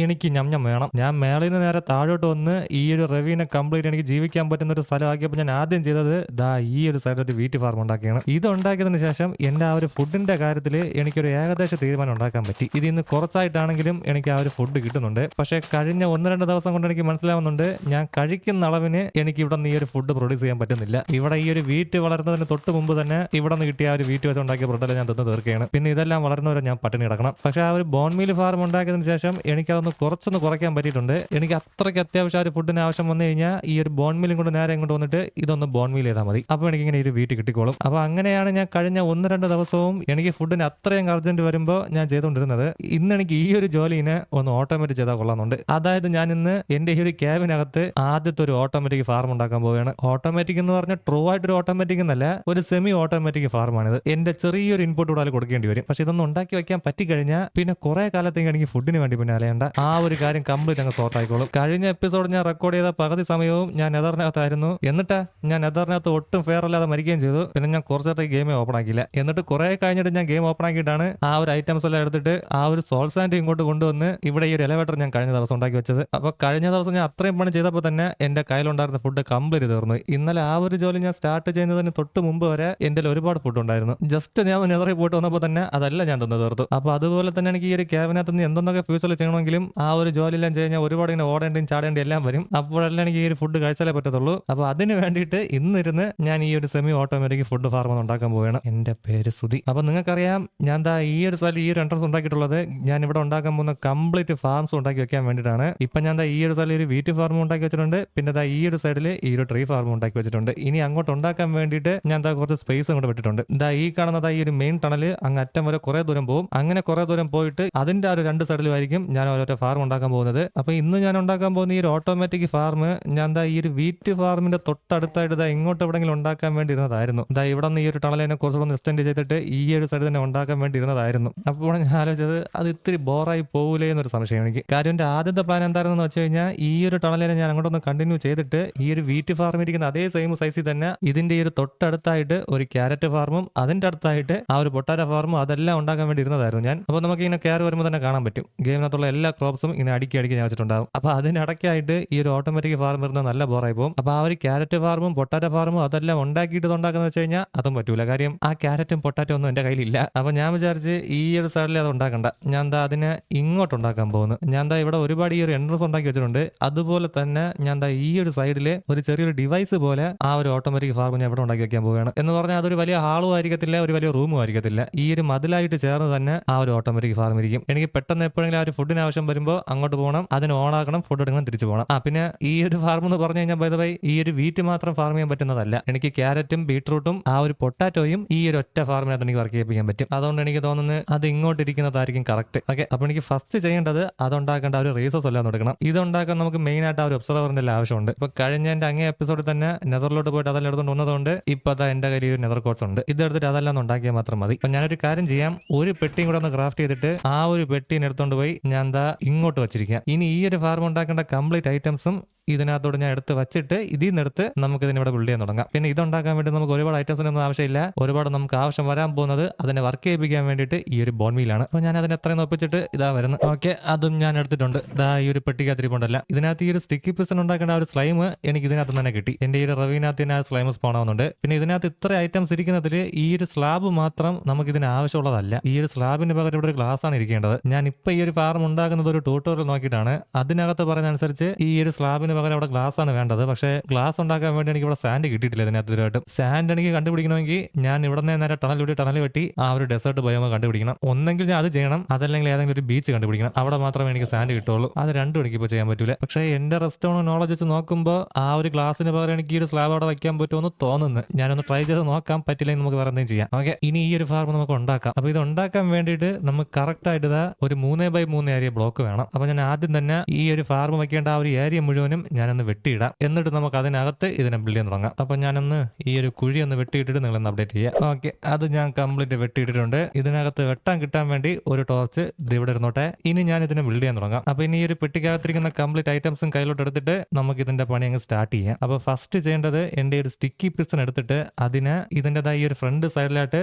എനിക്ക് ഞം വേണം. ഞാൻ മേളയിൽ നിന്ന് നേരെ താഴോട്ട് വന്ന് ഈ ഒരു റവീനെ കംപ്ലീറ്റ് എനിക്ക് ജീവിക്കാൻ പറ്റുന്ന ഒരു സ്ഥലമാക്കിയപ്പോൾ ഞാൻ ആദ്യം ചെയ്തത് ദാ ഈ ഒരു സൈഡിൽ ഒരു വീറ്റ് ഫാർം ഉണ്ടാക്കിയാണ്. ഇത് ഉണ്ടാക്കിയതിന് ശേഷം എന്റെ ആ ഒരു ഫുഡിന്റെ കാര്യത്തിൽ എനിക്കൊരു ഏകദേശ തീരുമാനം ഉണ്ടാക്കാൻ പറ്റി. ഇത് ഇന്ന് കുറച്ചായിട്ടാണെങ്കിലും എനിക്ക് ആ ഒരു ഫുഡ് കിട്ടുന്നുണ്ട്. പക്ഷേ കഴിഞ്ഞ ഒന്ന് രണ്ട് ദിവസം കൊണ്ട് എനിക്ക് മനസ്സിലാവുന്നുണ്ട് ഞാൻ കഴിക്കുന്ന അളവിന് എനിക്ക് ഇവിടെ നിന്ന് ഈ ഒരു ഫുഡ് പ്രൊഡ്യൂസ് ചെയ്യാൻ പറ്റുന്നില്ല. ഇവിടെ ഈ ഒരു വീറ്റ് വളർന്നതിന് തൊട്ട് മുമ്പ് തന്നെ ഇവിടെ നിന്ന് കിട്ടിയ ആ ഒരു വീറ്റ് വെച്ച് ഉണ്ടാക്കിയ ബ്രെഡെല്ലാം ഞാൻ തിന്ന് തീർക്കുകയാണ്. പിന്നെ ഇതെല്ലാം വളർന്നവരെ ഞാൻ പട്ടിണി കിടക്കണം. പക്ഷേ ആ ഒരു ബോൺമീൽ ഫാർം ഉണ്ടാക്കിയതിന് ശേഷം എനിക്കതൊന്ന് കുറച്ചൊന്ന് കുറയ്ക്കാൻ പറ്റിയിട്ടുണ്ട്. എനിക്ക് അത്രയ്ക്ക് അത്യാവശ്യം ആ ഒരു ഫുഡിന് ആവശ്യം വന്നു കഴിഞ്ഞാൽ ഈ ഒരു ബോൺ ബോൺമീലും കൊണ്ട് നേരെ ഇങ്ങോട്ട് വന്നിട്ട് ഇതൊന്ന് ബോൺമീൽ ചെയ്താൽ മതി. അപ്പോൾ എനിക്ക് ഇങ്ങനെ ഒരു വീട്ടിൽ കിട്ടിക്കോളും. അപ്പോൾ അങ്ങനെയാണ് ഞാൻ കഴിഞ്ഞ ഒന്ന് രണ്ട് ദിവസവും എനിക്ക് ഫുഡിന് അത്രയും അർജന്റ് വരുമ്പോൾ ഞാൻ ചെയ്തുകൊണ്ടിരുന്നത്. ഇന്ന് എനിക്ക് ഈ ഒരു ജോലിനെ ഒന്ന് ഓട്ടോമാറ്റിക് ചെയ്താൽ കൊള്ളാമെന്നുണ്ട്. അതായത് ഞാൻ ഇന്ന് എന്റെ ഈ ഒരു ക്യാബിനകത്ത് ആദ്യത്തെ ഒരു ഓട്ടോമാറ്റിക് ഫാർം ഉണ്ടാക്കാൻ പോവുകയാണ്. ഓട്ടോമാറ്റിക് എന്ന് പറഞ്ഞാൽ ട്രൂ ആയിട്ടൊരു ഓട്ടോമാറ്റിക് എന്നല്ല ഒരു സെമി ഓട്ടോമാറ്റിക് ഫാർമാണിത് എന്റെ ചെറിയൊരു ഇൻപുട്ട് കൂടെ അതിൽ കൊടുക്കേണ്ടി വരും. പക്ഷെ ഇതൊന്നും ഉണ്ടാക്കി വെക്കാൻ പറ്റിക്കഴിഞ്ഞാൽ പിന്നെ കുറെ കാലത്തേക്ക് എനിക്ക് ഫുഡിന് വേണ്ടി പിന്നെ അലയേണ്ട. ആ ഒരു കാര്യം കംപ്ലീറ്റ് അങ്ങ് സോർട്ട് ആയിക്കോളും കഴിഞ്ഞ എപ്പിസോഡ് ഞാൻ റെക്കോർഡ് ചെയ്ത പകുതി സമയവും ഞാൻ നെതറിനകത്തായിരുന്നു. എന്നിട്ട് ഞാൻ നെതറിനകത്ത് ഒട്ടും ഫെയർ അല്ലാതെ മരിക്കുകയും ചെയ്തു. പിന്നെ ഞാൻ കുറച്ചേരത്തേക്ക് ഗെയിമേ ഓപ്പൺ ആക്കിയില്ല. എന്നിട്ട് കുറെ കഴിഞ്ഞിട്ട് ഞാൻ ഗെയിം ഓപ്പൺ ആക്കിയിട്ടാണ് ആ ഒരു ഐറ്റംസ് എല്ലാം എടുത്തിട്ട് ആ ഒരു സോൾ സാൻഡ് ഇങ്ങോട്ട് കൊണ്ടുവന്ന് ഇവിടെ ഈ ഒരു എലവേറ്റർ ഞാൻ കഴിഞ്ഞ ദിവസം ഉണ്ടാക്കി വെച്ചത്. അപ്പൊ കഴിഞ്ഞ ദിവസം ഞാൻ അത്രയും പണി ചെയ്തപ്പോൾ തന്നെ എന്റെ കയ്യിലുണ്ടായിരുന്ന ഫുഡ് കംപ്ലീറ്റ് തീർന്നു. ഇന്നലെ ആ ഒരു ജോലി ഞാൻ സ്റ്റാർട്ട് ചെയ്യുന്നതിന് തൊട്ട് മുമ്പ് വരെ കയ്യിൽ ഒരുപാട് ഫുഡ് ഉണ്ടായിരുന്നു. ജസ്റ്റ് ഞാൻ നെതറി പോയിട്ട് വന്നപ്പോൾ തന്നെ അതല്ല ഞാൻ തന്നെ തീർത്തു. അപ്പൊ അതുപോലെ തന്നെ എനിക്ക് ഈ ഒരു ക്യാബിനകത്ത് നിന്ന് എന്തെന്നൊക്കെ ഫ്യൂച്ചറിൽ ചെയ്യണമെങ്കിലും ആ ഒരു ജോലി എല്ലാം കഴിഞ്ഞാൽ ഒരുപാട് ഇങ്ങനെ ഓടേണ്ടിയും ചാടേണ്ടിയും എല്ലാം വരും. അപ്പോഴെല്ലാം എനിക്ക് ഈ ഒരു ഫുഡ് കഴിച്ചാലേ പറ്റത്തുള്ളൂ. അപ്പൊ അതിന് വേണ്ടിയിട്ട് ഇന്നിരുന്ന് ഞാൻ ഈ ഒരു സെമി ഓട്ടോമാറ്റിക് ഫുഡ് ഫാർം ഉണ്ടാക്കാൻ പോവുകയാണ്. എന്റെ പേര് സുതി അപ്പൊ നിങ്ങൾക്കറിയാം ഞാൻ ദാ ഈ ഒരു സ്ഥലം ഈ ഒരു എൻട്രൻസ് ഉണ്ടാക്കിയിട്ടുള്ളത് ഞാൻ ഇവിടെ ഉണ്ടാക്കാൻ പോകുന്ന കംപ്ലീറ്റ് ഫാംസ് ഉണ്ടാക്കി വെക്കാൻ വേണ്ടിയിട്ടാണ്. ഇപ്പൊ ഞാൻ ദാ ഈ ഒരു സ്ഥലം ഒരു വീറ്റ് ഫാർം ഉണ്ടാക്കി വെച്ചിട്ടുണ്ട്. പിന്നെ ദാ ഈ ഒരു സൈഡിൽ ഈ ഒരു ട്രീ ഫാർം ഉണ്ടാക്കി വെച്ചിട്ടുണ്ട്. ഇനി അങ്ങോട്ട് ഉണ്ടാക്കാൻ വേണ്ടിയിട്ട് ഞാൻ ദാ കുറച്ച് സ്പേസ് അങ്ങോട്ട് വിട്ടിട്ടുണ്ട്. ദാ ഈ കാണുന്നത് ഈ ഒരു മെയിൻ ടണൽ അങ്ങ് അറ്റം വരെ കുറെ ദൂരം പോകും. അങ്ങനെ കുറെ ദൂരം പോയിട്ട് അതിന്റെ ആ ഒരു രണ്ട് സൈഡിലുമായിരിക്കും ഞാൻ ഓരോരോ ഫാർം ഉണ്ടാക്കാൻ പോകുന്നത്. അപ്പോൾ ഇന്ന് ഞാൻ ഉണ്ടാക്കാൻ പോകുന്ന ഈ ഒരു ഓട്ടോമാറ്റിക് ഫാർം ഞാൻ ദാ ഈ ഒരു വീറ്റ് ഫാർമിന്റെ തൊട്ടടുത്തായിട്ട് ദാ ഇങ്ങോട്ട് എവിടെയെങ്കിലും ഉണ്ടാക്കാൻ വേണ്ടി ഇരുന്നതായിരുന്നു ദാ ഇവിടെ നിന്ന് ഈ ഒരു ടണലിനെ കുറച്ചുകൂടെ എക്സ്റ്റെൻഡ് ചെയ്തിട്ട് ഈ ഒരു സൈഡ് തന്നെ ഉണ്ടാക്കാൻ വേണ്ടി ഇരുന്നതായിരുന്നു അപ്പോൾ ഞാൻ ആലോചിച്ചത് അത് ഇത്തിരി ബോറായി പോകൂലേ എന്നൊരു സംശയം എനിക്ക്. കാര്യം എന്റെ ആദ്യത്തെ പ്ലാൻ എന്തായിരുന്നു വെച്ച് കഴിഞ്ഞാൽ ഈ ഒരു ടണലിനെ ഞാൻ അങ്ങോട്ടൊന്ന് കണ്ടിന്യൂ ചെയ്തിട്ട് ഈ ഒരു വീറ്റ് ഫാം ഇരിക്കുന്ന അതേ സെയിം സൈസിൽ തന്നെ ഇതിന്റെ ഈ ഒരു തൊട്ടടുത്തായിട്ട് ഒരു ക്യാരറ്റ് ഫാർമും അതിന്റെ അടുത്തായിട്ട് ആ ഒരു പൊട്ടാര ഫാർമും അതെല്ലാം ഉണ്ടാക്കാൻ വേണ്ടി ഇരുന്നതായിരുന്നു ഞാൻ. അപ്പോൾ നമുക്ക് ഇങ്ങനെ കയറി വരുമ്പോൾ തന്നെ കാണാൻ പറ്റും. ഗെയിമിനകത്തുള്ള എല്ലാ ക്രോപ്സും ഇങ്ങനെ അടുക്കി അടുക്കി ഞാൻ അപ്പൊ അപ്പോൾ അതിനിടയ്ക്കായിട്ട് ഈ ഒരു ഓട്ടോമാറ്റിക് ഫാർം വരുന്നത് നല്ല ബോറായി പോകും. അപ്പോൾ ആ ഒരു ക്യാരറ്റ് ഫാർമും പൊട്ടാറ്റ ഫാർമും അതെല്ലാം ഉണ്ടാക്കിയിട്ട് ഉണ്ടാക്കുന്ന വെച്ച് കഴിഞ്ഞാൽ അതും പറ്റൂല. കാര്യം ആ ക്യാരറ്റും പൊട്ടാറ്റോ ഒന്നും എന്റെ കയ്യിലില്ല. അപ്പോൾ ഞാൻ വിചാരിച്ച് ഈ ഒരു സൈഡിൽ അത് ഉണ്ടാക്കണ്ട. ഞാൻ എന്താ അതിനെ ഇങ്ങോട്ട് ഉണ്ടാക്കാൻ പോകുന്നു. ഞാൻ എന്താ ഇവിടെ ഒരുപാട് ഈ ഒരു എൻട്രൻസ് ഉണ്ടാക്കി വെച്ചിട്ടുണ്ട്. അതുപോലെ തന്നെ ഞാൻ എന്താ ഈ ഒരു സൈഡിൽ ഒരു ചെറിയൊരു ഡിവൈസ് പോലെ ആ ഒരു ഓട്ടോമാറ്റിക് ഫാർമ് ഞാൻ ഇവിടെ ഉണ്ടാക്കി വെക്കാൻ പോവുകയാണ്. എന്ന് പറഞ്ഞാൽ അതൊരു വലിയ ഹാളും ആയിരിക്കത്തില്ല ഒരു വലിയ റൂമും ആയിരിക്കത്തില്ല. ഈ ഒരു മതിലായിട്ട് ചേർന്ന് തന്നെ ആ ഒരു ഓട്ടോമാറ്റിക് ഫാർം ഇരിക്കും. എനിക്ക് പെട്ടെന്ന് എപ്പോഴെങ്കിലും ആ ഒരു ഫുഡിന് ആവശ്യം വരുമ്പോൾ അങ്ങോട്ട് പോകണം അതിന് ഓൺ ആക്കണം ഫുഡ് എടുക്കണം തിരിച്ചു പോകണം. ആ പിന്നെ ഈ ഒരു ഫാർം എന്ന് പറഞ്ഞു കഴിഞ്ഞാൽ ബൈ ഈ ഒരു വീറ്റ് മാത്രം ഫാർം ചെയ്യാൻ പറ്റുന്നതല്ല. എനിക്ക് ക്യാരറ്റും ബീട്രൂട്ടും ആ ഒരു പൊട്ടാറ്റോയും ഈ ഒരു ഒറ്റ ഫാർമിനകത്ത് എനിക്ക് വർക്ക് ചെയ്യിപ്പിക്കാൻ പറ്റും. അതുകൊണ്ട് എനിക്ക് തോന്നുന്നത് അത് ഇങ്ങോട്ട് ഇരിക്കുന്നതായിരിക്കും കറക്റ്റ് ഓക്കെ അപ്പൊ എനിക്ക് ഫസ്റ്റ് ചെയ്യേണ്ടത് അതുണ്ടാക്കേണ്ട ഒരു റീസോഴ്സ് എല്ലാം ഇത് ഇതുണ്ടാക്കാൻ നമുക്ക് മെയിൻ ആയിട്ട് ആ ഒരു ഒബ്സർവറിന്റെ ആവശ്യമുണ്ട് ഇപ്പൊ കഴിഞ്ഞ എന്റെ അങ്ങേ എപ്പിസോഡിൽ തന്നെ നെതറിലോട്ട് പോയിട്ട് അതെല്ലാം എടുത്തുകൊണ്ട് വന്നതുകൊണ്ട് ഇപ്പൊ അതാ എന്റെ കയ്യിൽ ഒരു നെതർ കോഴ്സ് ഉണ്ട്. ഇത് എടുത്തിട്ട് അതെല്ലാം ഉണ്ടാക്കിയാൽ മാത്രം മതി. അപ്പൊ ഞാനൊരു കാര്യം ചെയ്യാം. ഒരു പെട്ടിയും കൂടെ ഒന്ന് ക്രാഫ്റ്റ് ചെയ്തിട്ട് ആ ഒരു പെട്ടീനെ പോയി ഞാൻ ദാ ഇങ്ങോട്ട് വച്ചിരിക്കുക. ഇനി ഈ ഒരു ഫാർം ഉണ്ടാക്കേണ്ട കംപ്ലീറ്റ് ഐറ്റംസും ഇതിനകത്തോട് ഞാൻ എടുത്ത് വെച്ചിട്ട് ഇതിൽ നിന്ന് എടുത്ത് നമുക്ക് ഇതിനെ ഇവിടെ ബിൽഡ് ചെയ്യാൻ തുടങ്ങാം. പിന്നെ ഇതുണ്ടാക്കാൻ വേണ്ടി നമുക്ക് ഒരുപാട് ഐറ്റംസിനൊന്നും ആവശ്യമില്ല. ഒരുപാട് നമുക്ക് ആവശ്യം വരാൻ പോകുന്നത് അതിനെ വർക്ക് ചെയ്യിപ്പിക്കാൻ വേണ്ടിയിട്ട് ഈ ഒരു ബോൺമീലാണ് അപ്പോൾ ഞാൻ അതിനെ എത്രയും ഒപ്പിച്ചിട്ട് ഇതാ വരുന്നത് ഓക്കെ അതും ഞാൻ എടുത്തിട്ടുണ്ട്. ഇതാ ഈ ഒരു പെട്ടിക്കകത്തിരിപ്പുണ്ടല്ല ഇതിനകത്ത് ഈ ഒരു സ്റ്റിക്കി പിസൺ ഉണ്ടാക്കേണ്ട ഒരു സ്ലൈം എനിക്ക് ഇതിനകത്ത് തന്നെ കിട്ടി. എന്റെ ഈ ഒരു റവീനകത്ത് തന്നെ ആ സ്ലൈം സ്പോൺ ആവുന്നുണ്ട്. പിന്നെ ഇതിനകത്ത് ഇത്ര ഐറ്റംസ് ഇരിക്കുന്നതിൽ ഈ ഒരു സ്ലാബ് മാത്രം നമുക്ക് ഇതിന് ആവശ്യമുള്ളതല്ല. ഈ ഒരു സ്ലാബിന് പകരം ഇവിടെ ഒരു ഗ്ലാസ് ആണ് ഇരിക്കേണ്ടത്. ഞാൻ ഇപ്പൊ ഈ ഒരു ഫാർം ഉണ്ടാക്കുന്നത് ഒരു ട്യൂട്ടോറിയൽ നോക്കിയിട്ടാണ്. അതിനകത്ത് പറയുന്ന അനുസരിച്ച് ഈ ഒരു സ്ലാബിന് പകരം അവിടെ ഗ്ലാസ് ആണ് വേണ്ടത്. പക്ഷേ ഗ്ലാസ് ഉണ്ടാക്കാൻ വേണ്ടി എനിക്ക് ഇവിടെ സാൻഡ് കിട്ടിയിട്ടില്ല ഇതിനകത്ത് ഇതുവരെയായിട്ടും സാൻഡ് എനിക്ക് കണ്ടുപിടിക്കണമെങ്കിൽ ഞാൻ ഇവിടെ നിന്ന് നേരെ ടണൽ വിട്ടി ടണൽ വെട്ടി ആ ഒരു ഡെസേർട്ട് ബയോമ കണ്ടുപിടിക്കണം. ഒന്നെങ്കിൽ ഞാൻ അത് ചെയ്യണം. അതല്ലെങ്കിൽ ഏതെങ്കിലും ഒരു ബീച്ച് കണ്ടുപിടിക്കണം. അവിടെ മാത്രമേ എനിക്ക് സാൻഡ് കിട്ടുള്ളൂ. അത് രണ്ടും എനിക്ക് ഇപ്പോൾ ചെയ്യാൻ പറ്റൂല. പക്ഷേ എന്റെ റെസ്റ്റോൺ നോളജ് വെച്ച് നോക്കുമ്പോൾ ആ ഒരു ഗ്ലാസിന് പകരം എനിക്ക് ഈ ഒരു സ്ലാബ് അവിടെ വയ്ക്കാൻ പറ്റുമെന്ന് തോന്നുന്നു. ഞാനൊന്ന് ട്രൈ ചെയ്ത് നോക്കാൻ പറ്റില്ലെങ്കിൽ നമുക്ക് വേറെ എന്തെങ്കിലും ചെയ്യാം. ഓക്കെ ഇനി ഈ ഒരു ഫാർമ് നമുക്ക് ഉണ്ടാക്കാം. അപ്പോൾ ഇത് ഉണ്ടാക്കാൻ വേണ്ടിയിട്ട് നമുക്ക് കറക്റ്റ് ആയിട്ട് ഒരു മൂന്നേ ബൈ മൂന്ന് ഏരിയ ബ്ലോക്ക് വേണം. അപ്പോൾ ഞാൻ ആദ്യം തന്നെ ഈ ഒരു ഫാർമ് വെക്കേണ്ട ആ ഒരു ഏരിയ മുഴുവനും ഞാനൊന്ന് വെട്ടിയിടാം. എന്നിട്ട് നമുക്ക് അതിനകത്ത് ഇതിനെ ബിൽഡ് ചെയ്യാൻ തുടങ്ങാം. അപ്പൊ ഞാനൊന്ന് ഈ ഒരു കുഴി ഒന്ന് വെട്ടിയിട്ടിട്ട് നിങ്ങളൊന്ന് അപ്ഡേറ്റ് ചെയ്യാം. ഓക്കെ അത് ഞാൻ കംപ്ലീറ്റ് വെട്ടിയിട്ടിട്ടുണ്ട്. ഇതിനകത്ത് വെട്ടാൻ കിട്ടാൻ വേണ്ടി ഒരു ടോർച്ച് ഇവിടെ ഇരുന്നോട്ടെ. ഇനി ഞാൻ ഇതിനെ ബിൽഡ് ചെയ്യാൻ തുടങ്ങാം. അപ്പൊ ഇനി ഈ ഒരു പെട്ടിക്കകത്തിരിക്കുന്ന കംപ്ലീറ്റ് ഐറ്റംസും കയ്യിലോട്ട് എടുത്തിട്ട് നമുക്ക് ഇതിന്റെ പണി അങ്ങ് സ്റ്റാർട്ട് ചെയ്യാം. അപ്പൊ ഫസ്റ്റ് ചെയ്യേണ്ടത് എന്റെ ഒരു സ്റ്റിക്കി പിസ്റ്റൺ എടുത്തിട്ട് അതിന് ഇതിന്റെതായ ഈ ഒരു ഫ്രണ്ട് സൈഡിലായിട്ട്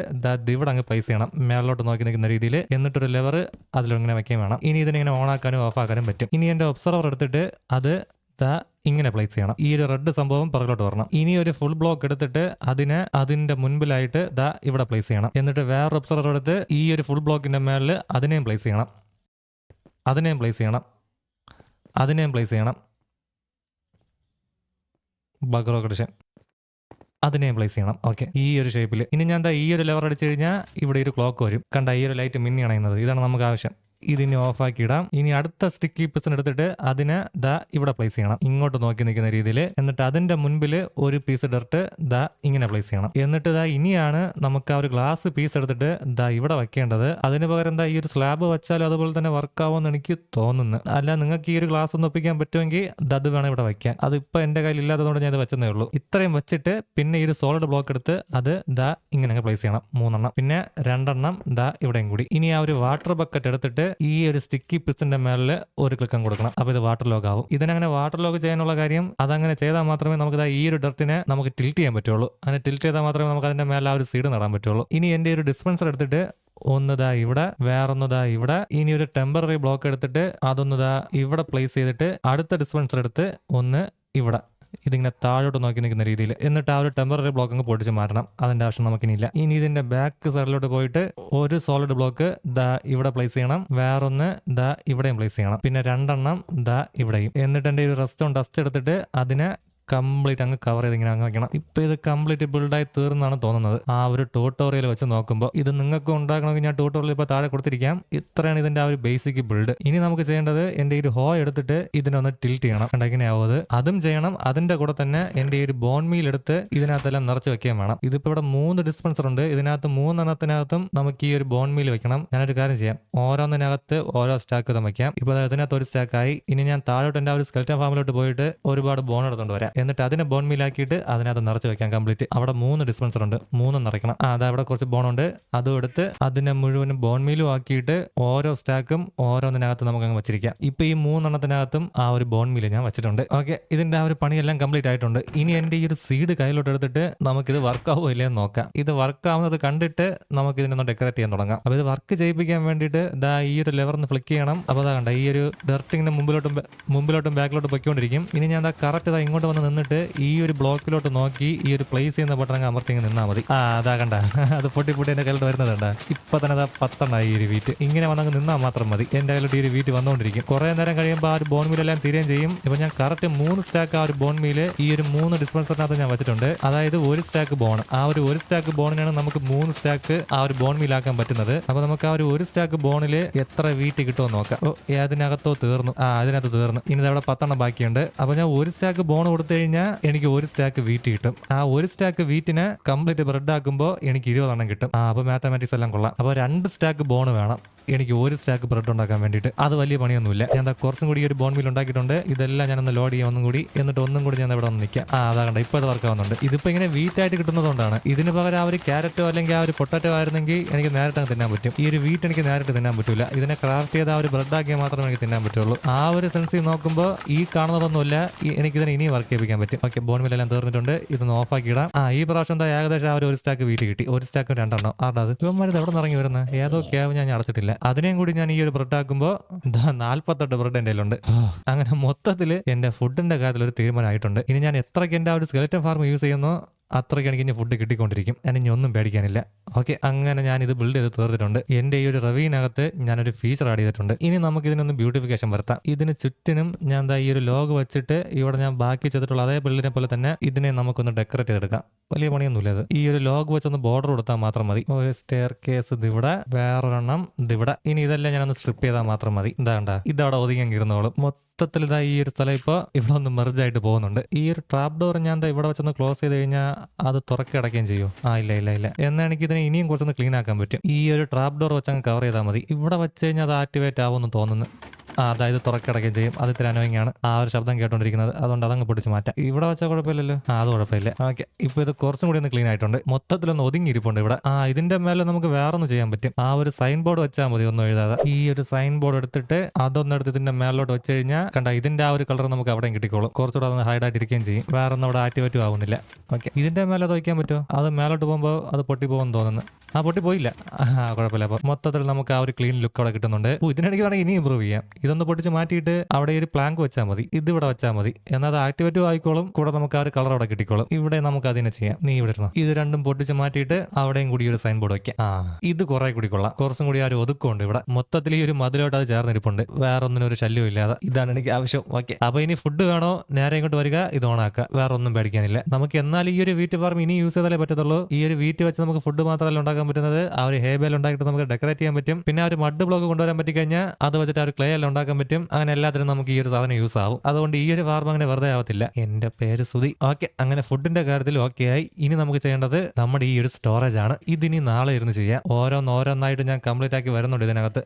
ഇവിടെ അങ്ങ് പ്ലേസ് ചെയ്യണം. മേളിലോട്ട് നോക്കി നിൽക്കുന്ന രീതിയിൽ എന്നിട്ടൊരു ലെവർ അതിലിങ്ങനെ വെക്കാൻ വേണം. ഇനി ഇതിനെ ഇങ്ങനെ ഓൺ ആക്കാനും ഓഫ് ആക്കാനും പറ്റും. ഇനി എന്റെ ഒബ്സർവർ എടുത്തിട്ട് അത് ദാ ഇങ്ങനെ പ്ലേസ് ചെയ്യണം. ഈ ഒരു റെഡ് സംഭവം പുറകോട്ട് വരണം. ഇനി ഒരു ഫുൾ ബ്ലോക്ക് എടുത്തിട്ട് അതിനെ അതിന്റെ മുൻപിലായിട്ട് ദാ ഇവിടെ പ്ലേസ് ചെയ്യണം. എന്നിട്ട് വേറെ ഒബ്സർവർ എടുത്ത് ഈ ഒരു ഫുൾ ബ്ലോക്കിന്റെ മേളിൽ അതിനെയും പ്ലേസ് ചെയ്യണം. അതിനെയും പ്ലേസ് ചെയ്യണം. അതിനെയും പ്ലേസ് ചെയ്യണം. ബഗറോ കഡിഷൻ അതിനെയും പ്ലേസ് ചെയ്യണം. ഓക്കെ ഈ ഒരു ഷേപ്പിൽ ഇനി ഞാൻ എന്താ ഈ ഒരു ലെവർ അടിച്ചു കഴിഞ്ഞാൽ ഇവിടെ ഒരു ക്ലോക്ക് വരും. കണ്ട ഈ ഒരു ലൈറ്റ് മിന്നി അണയുന്നത്. ഇതാണ് നമുക്ക് ആവശ്യം. ഇതിനെ ഓഫാക്കി ഇടാം ഇനി അടുത്ത സ്റ്റിക്കി പിസൺ എടുത്തിട്ട് അതിനെ ദ ഇവിടെ പ്ലേസ് ചെയ്യണം. ഇങ്ങോട്ട് നോക്കി നിൽക്കുന്ന രീതിയിൽ എന്നിട്ട് അതിന്റെ മുൻപിൽ ഒരു പീസ് ഇട്ടിട്ട് ദ ഇങ്ങനെ പ്ലേസ് ചെയ്യണം. എന്നിട്ട് ദാ ഇനിയാണ് നമുക്ക് ആ ഒരു ഗ്ലാസ് പീസ് എടുത്തിട്ട് ദ ഇവിടെ വെക്കേണ്ടത്. അതിന് പകരം എന്താ ഈ ഒരു സ്ലാബ് വെച്ചാലും അതുപോലെ തന്നെ വർക്ക് ആവുമെന്ന് എനിക്ക് തോന്നുന്നു. അല്ല നിങ്ങൾക്ക് ഈ ഒരു ഗ്ലാസ് ഒന്ന് ഒപ്പിക്കാൻ പറ്റുമെങ്കിൽ ദത് വേണം ഇവിടെ വെക്കാൻ. അത് ഇപ്പൊ എന്റെ കയ്യിൽ ഇല്ലാത്തതുകൊണ്ട് ഞാൻ ഇത് വെച്ചതേ ഉള്ളൂ. ഇത്രയും വെച്ചിട്ട് പിന്നെ ഈ ഒരു സോളിഡ് ബ്ലോക്ക് എടുത്ത് അത് ദ ഇങ്ങനെ പ്ലേസ് ചെയ്യണം. മൂന്നെണ്ണം. പിന്നെ രണ്ടെണ്ണം ദ ഇവിടെയും കൂടി. ഇനി ആ ഒരു വാട്ടർ ബക്കറ്റ് എടുത്തിട്ട് ഈ ഒരു സ്റ്റിക്കി പിസിന്റെ മേളിൽ ഒരു ക്ലിക്കം കൊടുക്കണം. അപ്പൊ ഇത് വാട്ടർ ലോഗ് ആവും. ഇതിനങ്ങനെ വാട്ടർ ലോഗ് ചെയ്യാനുള്ള കാര്യം അതങ്ങനെ ചെയ്താൽ മാത്രമേ നമുക്ക് ഈ ഒരു ഡർട്ടിനെ നമുക്ക് ടിൽറ്റ് ചെയ്യാൻ പറ്റുള്ളൂ. അങ്ങനെ ടിൽറ്റ് ചെയ്താൽ മാത്രമേ നമുക്ക് അതിന്റെ മേലെ ആ ഒരു സീഡ് നടാൻ പറ്റുള്ളൂ. ഇനി എന്റെ ഒരു ഡിസ്പെൻസർ എടുത്തിട്ട് ഒന്നതാ ഇവിടെ വേറൊന്നതാ ഇവിടെ ഇനി ഒരു ടെമ്പററി ബ്ലോക്ക് എടുത്തിട്ട് അതൊന്നതാ ഇവിടെ പ്ലേസ് ചെയ്തിട്ട് അടുത്ത ഡിസ്പെൻസർ എടുത്ത് ഒന്ന് ഇവിടെ. ഇതിങ്ങനെ താഴോട്ട് നോക്കി നിൽക്കുന്ന രീതിയിൽ. എന്നിട്ട് ആ ഒരു ടെമ്പററി ബ്ലോക്ക് അങ്ങ് പൊട്ടിച്ച് മാറ്റണം. അതിന്റെ ആവശ്യം നമുക്കിനിയില്ല. ഇനി ഇതിന്റെ ബാക്ക് സൈഡിലോട്ട് പോയിട്ട് ഒരു സോളിഡ് ബ്ലോക്ക് ദ ഇവിടെ പ്ലേസ് ചെയ്യണം. വേറൊന്ന് ദ ഇവിടെയും പ്ലേസ് ചെയ്യണം. പിന്നെ രണ്ടെണ്ണം ദ ഇവിടെയും. എന്നിട്ട് എന്റെ ഒരു റെസ്റ്റോൺ ഡസ്റ്റ് എടുത്തിട്ട് അതിനെ കംപ്ലീറ്റ് അങ്ങ് കവർ ചെയ്ത് ഇങ്ങനെ അങ്ങ് വെക്കണം. ഇപ്പൊ ഇത് കംപ്ലീറ്റ് ബിൽഡായി തീർന്നാണ് തോന്നുന്നത്. ആ ഒരു ട്യൂട്ടോറിയൽ വെച്ച് നോക്കുമ്പോൾ ഇത് നിങ്ങൾക്ക് ഉണ്ടാക്കണമെങ്കിൽ ഞാൻ ട്യൂട്ടോറിയൽ ഇപ്പൊ താഴെ കൊടുത്തിരിക്കാം. ഇത്രയാണ് ഇതിന്റെ ആ ഒരു ബേസിക് ബിൽഡ് ഇനി നമുക്ക് ചെയ്യേണ്ടത് എന്റെ ഒരു ഹോ എടുത്തിട്ട് ഇതിനൊന്ന് ടിൽറ്റ് ചെയ്യണം. കണ്ട അത്. ചെയ്യണം. അതിന്റെ കൂടെ തന്നെ എന്റെ ഒരു ബോൺ മീൽ എടുത്ത് ഇതിനകത്തെല്ലാം നിറച്ച് വെക്കുകയും വേണം. ഇതിപ്പോ ഇവിടെ മൂന്ന് ഡിസ്പെൻസർ ഉണ്ട്. ഇതിനകത്ത് മൂന്നെണ്ണത്തിനകത്തും നമുക്ക് ഈ ഒരു ബോൺ മീൽ വെക്കണം. ഞാനൊരു കാര്യം ചെയ്യാം. ഓരോന്നിനകത്ത് ഓരോ സ്റ്റാക്ക് വീതം വെക്കാം. ഇപ്പൊ ഇതിനകത്ത് ഒരു സ്റ്റാക്കായി ഇനി ഞാൻ താഴോട്ട് എന്റെ ആ ഒരു സ്കെൽറ്റൻ ഫാമിലോട്ട് പോയിട്ട് ഒരുപാട് ബോൺ എടുത്തോണ്ട് വരാം. എന്നിട്ട് അതിനെ ബോൺ മീലാക്കിയിട്ട് അതിനകത്ത് നിറച്ച് വെക്കാം കംപ്ലീറ്റ് അവിടെ മൂന്ന് ഡിസ്പെൻസർ ഉണ്ട്. മൂന്നും നിറയ്ക്കണം. അത് അവിടെ കുറച്ച് ബോൺ ഉണ്ട്. അതും എടുത്ത് അതിനെ മുഴുവനും ബോൺ മീലും ആക്കിയിട്ട് ഓരോ സ്റ്റാക്കും ഓരോന്നിനകത്ത് നമുക്ക് അങ്ങ് വെച്ചിരിക്കാം. ഇപ്പൊ ഈ മൂന്നെണ്ണത്തിനകത്തും ആ ഒരു ബോൺ മീൽ ഞാൻ വെച്ചിട്ടുണ്ട്. ഓക്കെ ഇതിന്റെ ആ ഒരു പണിയെല്ലാം കംപ്ലീറ്റ് ആയിട്ടുണ്ട്. ഇനി എന്റെ ഈ ഒരു സീഡ് കയ്യിലോട്ട് എടുത്തിട്ട് നമുക്കിത് വർക്ക് ആവുമോ ഇല്ലയോ എന്ന് നോക്കാം. ഇത് വർക്ക് ആവുന്നത് കണ്ടിട്ട് നമുക്ക് ഇതിനൊന്ന് ഡെക്കറേറ്റ് ചെയ്യാൻ തുടങ്ങാം. അപ്പൊ ഇത് വർക്ക് ചെയ്യിപ്പിക്കാൻ വേണ്ടിയിട്ട് ദാ ഈ ഒരു ലെവറിന്ന് ഫ്ലിക്ക് ചെയ്യണം. അപ്പൊ അതാ കണ്ട ഈ ഒരു ഡർട്ടിങ്ങിന്റെ മുമ്പിലോട്ടും മുമ്പിലോട്ടും ബാക്കിലോട്ടും പൊയ്ക്കൊണ്ടിരിക്കും. ഇനി ഞാൻ ദാ കറക്റ്റ് ഇതാ ഇങ്ങോട്ട് വന്ന് നിന്നിട്ട് ഈ ഒരു ബ്ലോക്കിലോട്ട് നോക്കി ഈ ഒരു പ്ലേസ് ചെയ്യുന്ന ബട്ടൺ അങ്ങ് അമർത്തി നിന്നാൽ നിന്നാ മതി. ആ അതാ കണ്ട. അത് പൊട്ടി പൊട്ടി എന്റെ കയ്യിലോട്ട് വരുന്നത് കണ്ട. ഇപ്പൊ തന്നെ അതാ പത്തെണ്ണായി ഈ ഒരു വീറ്റ് ഇങ്ങനെ വന്നങ്ങ് നിന്നാൽ മാത്രം മതി. എന്റെ കയ്യിലോട്ട് ഈ ഒരു വീറ്റ് വന്നുകൊണ്ടിരിക്കും കുറെ നേരം കഴിയുമ്പോൾ ആ ഒരു ബോൺ മീലെല്ലാം തീരുകയും ചെയ്യും. ഇപ്പൊ ഞാൻ കറക്റ്റ് മൂന്ന് സ്റ്റാക്ക് ആ ഒരു ബോൺ മീൽ ഈ ഒരു മൂന്ന് ഡിസ്പെൻസറിനകത്ത് ഞാൻ വെച്ചിട്ടുണ്ട്. അതായത് ഒരു സ്റ്റാക്ക് ബോൺ ആ ഒരു ഒരു സ്റ്റാക്ക് ബോണിനാണ് നമുക്ക് മൂന്ന് സ്റ്റാക്ക് ആ ഒരു ബോൺ മീലാക്കാൻ പറ്റുന്നത്. അപ്പൊ നമുക്ക് ആ ഒരു ഒരു സ്റ്റാക്ക് ബോണിൽ എത്ര വീറ്റ് കിട്ടുമെന്ന് നോക്കാം. ഓ തീർന്നു. ആ അതിനകത്ത് തീർന്നു. ഇനി അവിടെ പത്തെണ്ണം ബാക്കിയുണ്ട്. അപ്പൊ ഞാൻ ഒരു സ്റ്റാക്ക് ബോൺ കൊടുത്തു കഴിഞ്ഞാൽ എനിക്ക് ഒരു സ്റ്റാക്ക് വീറ്റ് കിട്ടും. ആ ഒരു സ്റ്റാക്ക് വീറ്റിന് കംപ്ലീറ്റ് ബ്രെഡ് ആക്കുമ്പോൾ എനിക്ക് ഇരുപതെണ്ണം കിട്ടും. ആ അപ്പോൾ മാത്തമാറ്റിക്സ് എല്ലാം കൊള്ളാം. അപ്പോൾ രണ്ട് സ്റ്റാക്ക് ബോൺ വേണം. എനിക്ക് ഒരു സ്റ്റാക്ക് ബ്രെഡ് ഉണ്ടാക്കാൻ വേണ്ടിയിട്ട്. അത് വലിയ പണിയൊന്നുമില്ല. ഞാൻ എന്താ കുറച്ചും കൂടി ഒരു ബോൺ മീൽ ഉണ്ടാക്കിയിട്ടുണ്ട്. ഇതെല്ലാം ഞാൻ ഒന്ന് ലോഡ് ചെയ്യാം ഒന്നും കൂടി. എന്നിട്ട് ഒന്നും കൂടി ഞാൻ ഇവിടെ ഒന്ന് നിൽക്കാം. ആ അതാ കണ്ട ഇപ്പോൾ അത് വർക്ക് ആവുന്നുണ്ട്. ഇതിപ്പോൾ ഇങ്ങനെ വീറ്റ് ആയിട്ട് കിട്ടുന്നതുകൊണ്ടാണ് ഇതിന് പകരം ആ ഒരു ക്യാരറ്റോ അല്ലെങ്കിൽ ആ ഒരു പൊട്ടാറ്റോ ആയിരുന്നെങ്കിൽ എനിക്ക് നേരിട്ട് അങ്ങ് തിന്നാൻ പറ്റും. ഈ ഒരു വീറ്റ് എനിക്ക് നേരിട്ട് തിന്നാൻ പറ്റില്ല ഇതിനെ ക്രാഫ്റ്റ് ചെയ്ത ആ ഒരു ബ്രെഡ് ആക്കിയാൽ മാത്രമേ എനിക്ക് തിന്നാൻ പറ്റുള്ളൂ. ആ ഒരു സെൻസിൽ നോക്കുമ്പോൾ ഈ കാണുന്നതൊന്നുമില്ല. എനിക്കിതിനെ ഇനി വർക്ക് ചെയ്യിപ്പിക്കാൻ പറ്റും. ഓക്കെ ബോൺ മില്ലെല്ലാം തീർന്നിട്ടുണ്ട്. ഇതൊന്ന് ഓഫ് ആക്കി ഇടാം. ആ ഈ പ്രാവശ്യം എന്താ ഏകദേശം ആ ഒരു ഒരു സ്റ്റാക്ക് വീട്ടിൽ കിട്ടി. ഒരു സ്റ്റാക്ക് രണ്ടെണ്ണം. ആരുടെ അത് ഇവന്മാരിത് എവിടെ നിന്ന് ഇറങ്ങി വരുന്നത് ഏതോ ക്യാബ് ഞാൻ അടച്ചിട്ടില്ല. അതിനെയും കൂടി ഞാൻ ഈ ഒരു ബ്രെഡ് ആക്കുമ്പോൾ നാല്പത്തെട്ട് ബ്രെഡ് എന്റെ കയ്യിലുണ്ട്. അങ്ങനെ മൊത്തത്തിൽ എന്റെ ഫുഡിന്റെ കാര്യത്തിൽ ഒരു തീരുമാനമായിട്ടുണ്ട്. ഇനി ഞാൻ എത്രയ്ക്ക് എന്റെ ആ ഒരു സ്കെലറ്റൻ ഫാർം യൂസ് ചെയ്യുന്നോ? അത്രയ്ക്ക് ഇനി ഫുഡ് കിട്ടിക്കൊണ്ടിരിക്കും. ഞാൻ ഇനി ഒന്നും പേടിക്കാനില്ല. ഓക്കെ അങ്ങനെ ഞാൻ ഇത് ബിൽഡ് ചെയ്ത് തീർത്തിട്ടുണ്ട്. എന്റെ ഈ ഒരു റവീനകത്ത് ഞാനൊരു ഫീച്ചർ ആഡ് ചെയ്തിട്ടുണ്ട്. ഇനി നമുക്ക് ഇതിനൊന്ന് ബ്യൂട്ടിഫിക്കേഷൻ വരുത്താം. ഇതിന് ചുറ്റിനും ഞാൻ എന്താ ഈ ഒരു ലോഗ് വെച്ചിട്ട് ഇവിടെ ഞാൻ ബാക്കി ചെയ്തിട്ടുള്ള അതേ ബിൽഡിനെ പോലെ തന്നെ ഇതിനെ നമുക്കൊന്ന് ഡെക്കറേറ്റ് ചെയ്തെടുക്കാം. വലിയ പണിയൊന്നുമില്ല ഇത്. ഈ ഒരു ലോഗ് വെച്ചൊന്ന് ബോർഡർ കൊടുത്താൽ മാത്രം മതി. ഒരു സ്റ്റെയർ കേസ് ഇതിവിടെ വേറൊരെണ്ണം ഇതിവിടെ ഇനി ഇതെല്ലാം ഞാനൊന്ന് സ്ട്രിപ്പ് ചെയ്താൽ മാത്രം മതി. എന്താ ഇതവിടെ ഒതുങ്ങി ഇരുന്നോളും. മൊത്തത്തിൽ ഇതാ ഈ ഒരു സ്ഥലം ഇപ്പോൾ ഇവിടെ ഒന്ന് മെർജായിട്ട് പോകുന്നുണ്ട്. ഈ ഒരു ട്രാപ്പ് ഡോർ ഞാൻ ഇവിടെ വെച്ചൊന്ന് ക്ലോസ് ചെയ്ത് കഴിഞ്ഞാൽ അത് തുറക്കി അടയ്ക്കുകയും ചെയ്യും. ആ ഇല്ല ഇല്ല ഇല്ല. എന്നാൽ എനിക്ക് ഇതിനെ ഇനിയും കുറച്ചൊന്ന് ക്ലീൻ ആക്കാൻ പറ്റും. ഈ ഒരു ട്രാപ്പ് ഡോർ വെച്ച് അങ്ങ് കവർ ചെയ്താൽ മതി. ഇവിടെ വെച്ച് കഴിഞ്ഞാൽ അത് ആക്ടിവേറ്റ് ആവുമെന്ന് തോന്നുന്നു. അതായത് തുറക്കടക്കുകയും ചെയ്യും. അത് ഇത്തിരി അനോയിങ് ആണ്. ആ ഒരു ശബ്ദം കേട്ടോണ്ടിരിക്കുന്നത്. അതുകൊണ്ട് അതങ്ങ് പിടിച്ച് മാറ്റാം. ഇവിടെ വെച്ചാൽ കുഴപ്പമില്ലല്ലോ? ആ അത് കുഴപ്പമില്ല. ഓക്കെ. ഇപ്പൊ ഇത് കുറച്ചും കൂടി ഒന്ന് ക്ലീൻ ആയിട്ടുണ്ട്. മൊത്തത്തിലൊന്ന് ഒതുങ്ങിയിരിപ്പുണ്ട് ഇവിടെ. ആ ഇതിന്റെ മേലെ നമുക്ക് വേറെ ഒന്ന് ചെയ്യാൻ പറ്റും. ആ ഒരു സൈൻ ബോർഡ് വെച്ചാൽ മതി ഒന്നും എഴുതാതെ. ഈ ഒരു സൈൻ ബോർഡ് എടുത്തിട്ട് അതൊന്നും എടുത്ത് ഇതിന്റെ മേലോട്ട് വെച്ച് കഴിഞ്ഞാൽ കണ്ട ഇതിന്റെ ആ ഒരു കളർ നമുക്ക് അവിടെയും കിട്ടിക്കോളും. കുറച്ചുകൂടെ ഒന്ന് ഹൈഡ് ആയിട്ട് ഇരിക്കുകയും ചെയ്യും. വേറെ ഒന്നും അവിടെ ആക്ടിവേറ്റും ആവുന്നില്ല. ഓക്കെ. ഇതിന്റെ മേലെ അത് വയ്ക്കാൻ പറ്റുമോ? അത് മേലോട്ട് പോകുമ്പോൾ അത് പൊട്ടി പോകുമെന്ന് തോന്നുന്നു. ആ പൊട്ടി പോയില്ല ആ കുഴപ്പമില്ല. മൊത്തത്തിൽ നമുക്ക് ആ ഒരു ക്ലീൻ ലുക്ക് അവിടെ കിട്ടുന്നുണ്ട്. ഇതിനിടയ്ക്ക് വേണമെങ്കിൽ ഇനി ഇമ്പ്രൂവ് ചെയ്യാം. ഇതൊന്ന് പൊട്ടിച്ച് മാറ്റിയിട്ട് അവിടെ ഒരു പ്ലാങ്ക് വെച്ചാൽ മതി. ഇത് ഇവിടെ വെച്ചാൽ മതി. എന്നാൽ അത് ആക്ടിവേറ്റീവ് ആയിക്കോളും. കൂടെ നമുക്ക് ആ ഒരു കളർ അവിടെ കിട്ടിക്കോളും. ഇവിടെ നമുക്ക് അതിനെ ചെയ്യാം. നീ ഇവിടെ ഇരുന്നു. ഇത് രണ്ടും പൊട്ടിച്ച് മാറ്റിയിട്ട് അവിടെയും കൂടി ഒരു സൈൻ ബോർഡ് വെക്കാം. ആ ഇത് കുറെ കൂടി കൊള്ളാം. കുറച്ചും കൂടി ആ ഒരു ഒതുക്കമുണ്ട് ഇവിടെ. മൊത്തത്തിൽ ഈ ഒരു മതിലോട്ട് അത് ചേർന്നിരിപ്പുണ്ട്. വേറെ ഒന്നിനും ഒരു ശല്യം ഇല്ലാതെ. ഇതാണ് എനിക്ക് ആവശ്യം. ഓക്കെ അപ്പൊ ഇനി ഫുഡ് വേണോ? നേരെ ഇങ്ങോട്ട് വരിക. ഇത് ഓണാക്കുക വേറെ ഒന്നും പേടിക്കാനില്ല. നമുക്ക് എന്നാൽ ഈ ഒരു വീറ്റ് ഫാർം ഇനി യൂസ് ചെയ്താലേ പറ്റത്തുള്ളൂ. ഈ ഒരു വീറ്റ് വെച്ച് നമുക്ക് ഫുഡ് മാത്രമല്ല ഉണ്ടാക്കാൻ പറ്റുന്നത്. ആ ഒരു ഹേബേൽ ഉണ്ടാക്കിയിട്ട് നമുക്ക് ഡെക്കറേറ്റ് ചെയ്യാൻ പറ്റും. പിന്നെ ആ ഒരു മഡ് ബ്ലോക്ക് കൊണ്ടുവരാൻ പറ്റി കഴിഞ്ഞാൽ അത് വെച്ചിട്ട് ആ ഒരു ക്ലേ എല്ലാം ഉണ്ടാക്കാൻ പറ്റും. അങ്ങനെ എല്ലാത്തിനും നമുക്ക് ഈ ഒരു സാധനം യൂസ് ആവും. അതുകൊണ്ട് ഈ ഒരു ഫാർമ അങ്ങനെ വെറുതെ ആവത്തില്ല. എന്റെ പേര് സുതി ഓക്കെ അങ്ങനെ ഫുഡിന്റെ കാര്യത്തിൽ ഓക്കെ ആയി. ഇനി നമുക്ക് ചെയ്യേണ്ടത് നമ്മുടെ ഈ ഒരു സ്റ്റോറേജ് ആണ്. ഇതിനി നാളെ ഇരുന്ന് ചെയ്യാം. ഓരോന്നോരോന്നായിട്ട് ഞാൻ കംപ്ലീറ്റ് ആക്കി വരുന്നുണ്ട് ഇതിനകത്ത്.